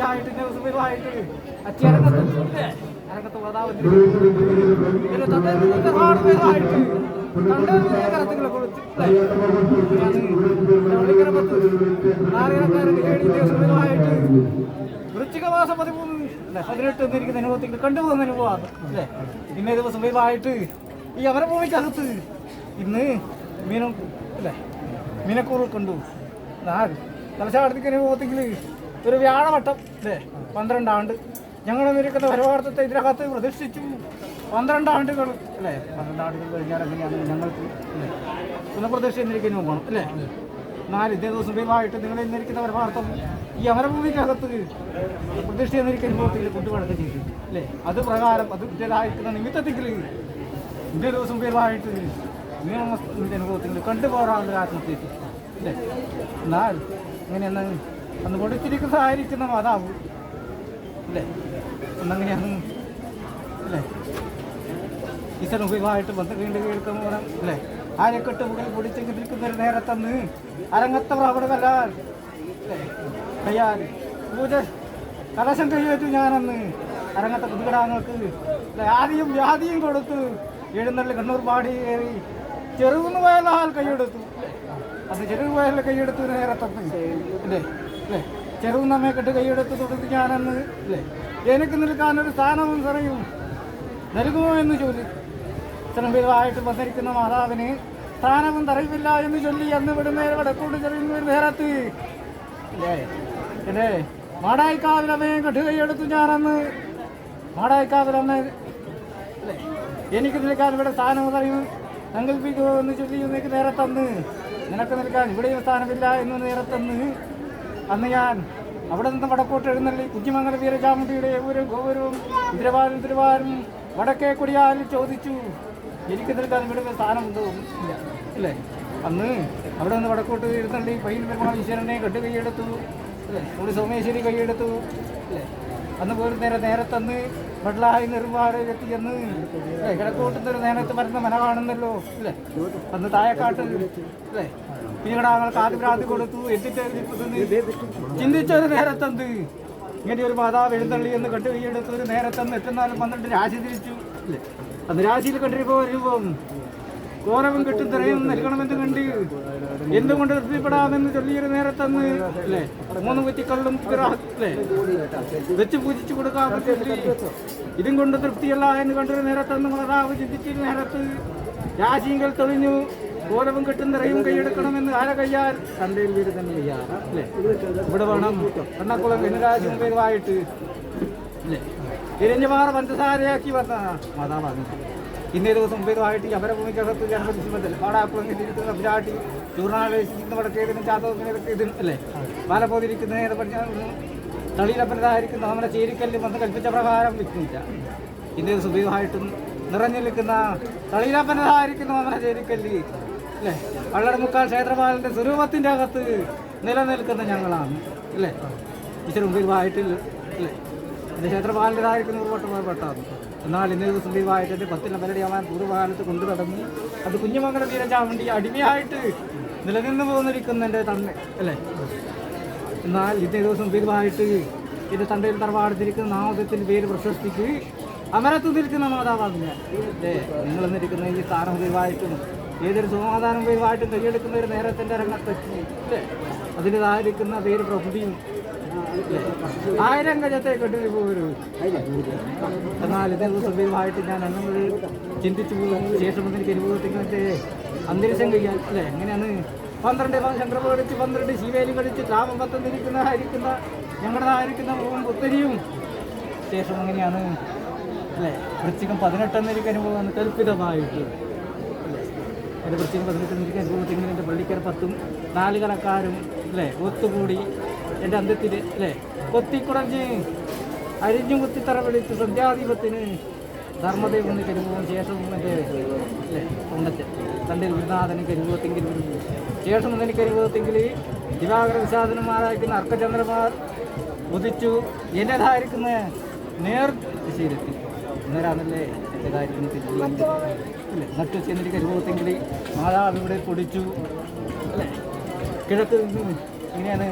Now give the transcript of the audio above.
കൈയായിട്ട് ദിവസമായിട്ട് അച്ചരങ്ങത്ത് അരങ്ങത്ത് മാതാവ് ഇതിന് തന്നെ ഒരുപാട് പേരായിട്ട് കരത്തുകളെ കൊടുത്ത് നാളികരക്കാരൻ ഏഴ് ദിവസമായിട്ട് വൃശ്ചിക മാസം പതിമൂന്ന് അല്ലെ പതിനെട്ട് എന്നിരിക്കുന്ന അനുഭവത്തിൽ കണ്ടുപോകുന്ന അനുഭവമാണ് അല്ലേ? ഇന്നേ ദിവസം വിവാഹമായിട്ട് ഈ അവരെ അമരഭൂമിക്കകത്ത് ഇന്ന് മീനം അല്ലേ മീനക്കൂറിൽ കണ്ടു. തലശാടത്തേക്ക് അനുഭവത്തിൽ ഒരു വ്യാഴവട്ടം അല്ലേ പന്ത്രണ്ടാണ്ട്. ഞങ്ങൾ നിരക്കുന്ന പരമാർത്ഥത്തെ ഇതിനകത്ത് പ്രതിഷ്ഠിച്ചു പന്ത്രണ്ട് ആണ്ടുകൾ അല്ലേ? പന്ത്രണ്ട് ആണ്ടുകൾ കഴിഞ്ഞാൽ എങ്ങനെയാണ് ഞങ്ങൾക്ക് അല്ലേ? എന്നിരിക്കുന്നു പോകണം അല്ലേ? നാല് ഇതേ ദിവസം ദൈവമായിട്ട് നിങ്ങൾ ഇന്നിരിക്കുന്ന പരമാർത്ഥം ഈ അമരഭൂമിക്കകത്ത് പ്രതിഷ്ഠ എന്നിരിക്കുന്ന അനുഭവത്തിൽ കൊണ്ടുവഴക്കം ചെയ്തു അല്ലേ? അത് പ്രകാരം അത് ഇതായിരിക്കുന്ന നിമിത്തത്തിൽ ഇതേ ദിവസം ദൈവമായിട്ട് നിയമത്തിന്റെ അനുഭവത്തിൽ കണ്ടുപോകാനുള്ള ആത്മഹത്യ അല്ലേ? എന്നാൽ ഇങ്ങനെയെന്ന് അന്ന് സഹായിക്കുന്ന മാതാവ്. അല്ലേ? അന്നങ്ങനെയാണ് അല്ലേ? ഈശ്വരൻ ഉപയോഗമായിട്ട് ബന്ധം വീണ്ടും കേൾക്കുന്ന അല്ലേ? ആരെക്കെട്ട് മുകളിൽ പൊടിച്ചെങ്കിൽ നിൽക്കുന്ന ഒരു നേരത്തന്ന് അരങ്ങത്ത പ്രവണതല്ല അല്ലേ? കയ്യാൽ. പൂജ കലശം കഴിയേറ്റു ഞാനന്ന് അരങ്ങത്തെ കുതികിടാങ്ങൾക്ക് അല്ലേ? ആദ്യം വ്യാധിയും കൊടുത്ത് എഴുന്നള്ളി കണ്ണൂർ പാടി കയറി ചെറുവെന്ന് പോയാൽ കൈയെടുത്തു. അത് ചെറുകു പോയാൽ കൈയെടുത്തു നേരത്തന്ന്. അല്ലേ? അല്ലേ? ചെറുകുന്നമ്മയെ കെട്ട് കൈയെടുത്ത് തൊടുത്ത് ഞാനന്ന് അല്ലേ? എനിക്ക് നിൽക്കാനൊരു സ്ഥാനവും പറയും നൽകുമോ എന്ന് ചൊല്ലി ശ്രമിതമായിട്ട് വന്നിരിക്കുന്ന മാതാവിന് സ്ഥാനവും തറയില്ല എന്ന് ചൊല്ലി അന്ന് ഇവിടെ വടക്കോട്ട് ചെറിയുന്ന ഒരു നേരത്ത് അല്ലേ? അല്ലേ? മാടായിക്കാവിലമ്മയെ കെട്ട് കൈയെടുത്തു ഞാനന്ന് മാടായിക്കാവിലമ്മ അല്ലേ? എനിക്ക് നിൽക്കാൻ ഇവിടെ സ്ഥാനവും തറയും സങ്കല്പിക്കുമോ എന്ന് ചൊല്ലി നിനക്ക് നേരത്തന്ന് തന്ന് നിനക്ക് നിൽക്കാൻ ഇവിടെയും സ്ഥാനമില്ല എന്ന് നേരത്തന്ന് തന്ന് അന്ന് ഞാൻ അവിടെ നിന്ന് വടക്കോട്ട് എഴുന്നള്ളി കുഞ്ഞിമംഗല വീരചാമുണ്ടിയുടെ ഒരു ഗോപുരവും തിരുവാരും തിരുവാരും വടക്കേ കുടിയാലും ചോദിച്ചു. എനിക്ക് നിൽക്കാൻ ഇവിടെ സ്ഥാനമുണ്ടോ? ഇല്ല. ഇല്ലേ? അന്ന് അവിടെ നിന്ന് വടക്കോട്ട് എഴുന്നള്ളി പയ്യൻ പെരുമാൾ ഈശ്വരനെ കെട്ട് കൈയെടുത്തു. അല്ലേ ഒരു സോമേശ്വരി കൈയെടുത്തു. അല്ലേ അന്ന് പോലും നേരെ നേരത്തന്ന് വെള്ളായി നെറുമ്പാട് എത്തിയെന്ന് അല്ലേ കിഴക്കോട്ടുന്നൊരു നേരത്ത് വരുന്ന മന കാണുന്നല്ലോ അല്ലേ അന്ന് താഴെക്കാട്ട് അല്ലേ പിന്നീടാങ്ങൾ കാതുഭ്രാന്തി കൊടുത്തു ചിന്തിച്ച ചിന്തിച്ചൊരു നേരത്തെന്ത്? ഇങ്ങനെ ഒരു മാതാവ് എഴുന്നള്ളി എന്ന് കണ്ടു കൈയെടുത്ത് ഒരു നേരത്തെന്ന് എത്തുന്നാലും പന്ത്രണ്ട് രാശി തിരിച്ചു. അന്ന് രാശിയിൽ കണ്ടിരിപ്പോ വരുമ്പം കോരവും കെട്ടും തിരയും നൽകണമെന്ന് കണ്ട് എന്തുകൊണ്ട് തൃപ്തിപ്പെടാമെന്ന് ചൊല്ലിയൊരു നേരത്തന്ന് അല്ലേ? മൂന്ന് കുറ്റിക്കള്ളും വെച്ച് പൂജിച്ചു കൊടുക്കാമെന്ന് ചൊല്ലി. ഇതും കൊണ്ട് തൃപ്തിയല്ല എന്ന് കണ്ടൊരു നേരത്തന്ന് മാതാവ് ചിന്തിച്ചൊരു നേരത്ത് രാശിയെങ്കിൽ തെളിഞ്ഞു. കോലവും കെട്ടും നിറയും കൈയെടുക്കണമെന്ന് ആര കയ്യാൽ തണ്ടയിൽ വീട് തന്നെ കയ്യാറ അല്ലേ? ഇവിടെ വേണം എണ്ണക്കുളം ഗണരാജും പേരുമായിട്ട് അല്ലേ? തിരഞ്ഞുമാറ പഞ്ചസാരയാക്കി വന്ന മാതാവാണ്. ഇന്നേ ദിവസം പേരുമായിട്ട് അപരഭൂമിക്കകത്ത് ജനപ്രതിനിധിമത്തിൽ പാടാക്കുളങ്ങിരിക്കുന്ന വിരാട്ടി ചൂർണാലേശിക്കുന്ന വടക്കേതിനും ചാത്തവങ്ങനെയൊക്കെ ഇതിനും അല്ലേ? പാലപ്പോതിരിക്കുന്ന നേരെ തളിയിലപ്പനതായിരിക്കുന്ന നമ്മുടെ ചേരിക്കല്ലും വന്ന് കൽപ്പിച്ച പ്രകാരം വിൽക്കുന്നില്ല ഇന്നേ ദിവസം ഉപയോഗമായിട്ടും നിറഞ്ഞു നിൽക്കുന്ന തളിയിലപ്പനതായിരിക്കുന്ന നമ്മുടെ ചേരിക്കല്ല് അല്ലേ? വള്ളടമുക്കാൽ ക്ഷേത്രപാലന്റെ സ്വരൂപത്തിന്റെ അകത്ത് നിലനിൽക്കുന്ന ഞങ്ങളാണ്. അല്ലേ? ഇച്ചിരി മുമ്പിൽ വായിട്ടില്ല അല്ലേ എന്റെ ക്ഷേത്രപാലന്റെതായിരിക്കുന്ന വട്ടം പെട്ടാണ് എന്നാൽ ഇന്നേ ദിവസം ദൈവമായിട്ടെ പത്തിൽ പത്തില അവൻ പൂർവകാലത്ത് കൊണ്ടു നടന്ന് അത് കുഞ്ഞുമംഗല വീരചാമണ്ടി അടിമയായിട്ട് നിലനിന്ന് പോന്നിരിക്കുന്ന എന്റെ തണ്ണ അല്ലേ? എന്നാൽ ഇന്നേ ദിവസം ദൈവമായിട്ട് ഇത് തണ്ടയിൽ തറവാടുത്തിരിക്കുന്ന നാമത്തിന്റെ പേര് പ്രശസ്തിക്ക് അമരത്ത് നിൽക്കുന്ന മാതാവാണ് ഞാൻ. അല്ലേ? നിങ്ങൾ എന്നിരിക്കുന്ന ഈ സ്ഥാനം ദൈവമായിട്ടും ഏതൊരു സമാധാനം ദൈവമായിട്ടും കൈയെടുക്കുന്ന ഒരു നേരത്തിന്റെ രംഗത്ത് അല്ലേ അതിന്റെതായിരിക്കുന്ന പേര് പ്രകൃതിയും? ആയിരം ഗജത്തെ കെട്ടി പോകരു എന്നാൽ ഇതേ ദിവസം ദൈവമായിട്ട് ഞാൻ എന്നത് ചിന്തിച്ചു പോകും ശേഷം എനിക്ക് മറ്റേ അന്തരീക്ഷം കഴിയാൻ അല്ലേ? എങ്ങനെയാണ്? പന്ത്രണ്ട് ചന്ദ്രപ കളിച്ച് പന്ത്രണ്ട് ശിവേലി കളിച്ച് ഗ്രാമം പത്തന്നിരിക്കുന്ന ആയിരിക്കുന്ന ഞങ്ങളുടേതായിരിക്കുന്ന പുത്തരിയും. ശേഷം എങ്ങനെയാണ്? അല്ലേ? വൃശ്ചികം പതിനെട്ടെന്നിരിക്കുന്ന അനുഭവമാണ് കൽപ്പിതമായിട്ട് എന്റെ വൃശ്ചികം പതിനെട്ടെന്നിരിക്കുന്ന അനുഭവത്തിൽ എന്റെ പള്ളിക്കര പത്തും നാല് കലക്കാരും അല്ലേ ഒത്തുകൂടി എന്റെ അന്ത്യത്തിൽ അല്ലേ കൊത്തിക്കുടഞ്ഞ് അരിഞ്ഞും കുത്തിത്തറ വിളിച്ച് സന്ധ്യാദീപത്തിന് ധർമ്മദൈവം കരുവും ശേഷവും എന്റെ അല്ലേ ഉണ്ടച്ച് തന്റെ ഗുരുനാഥന് കരുവത്തെങ്കിൽ ശേഷം അതിന് കരുവത്തെങ്കിൽ ദിവാകര വിശാദനന്മാരായിരിക്കുന്ന അർക്കചന്ദ്രന്മാർ ഉദിച്ചു എന്നതായിരിക്കുന്ന നേർ ദിശയിലെത്തി അന്നേരാണല്ലേ കാര്യത്തിന് തിരിച്ചു അല്ലേ? നട്ടു ചെന്നിട്ട് കരുവത്തെങ്കിൽ മാതാവ് ഇവിടെ പൊടിച്ചു. അല്ലേ? കിഴക്ക് ഇങ്ങനെയാണ്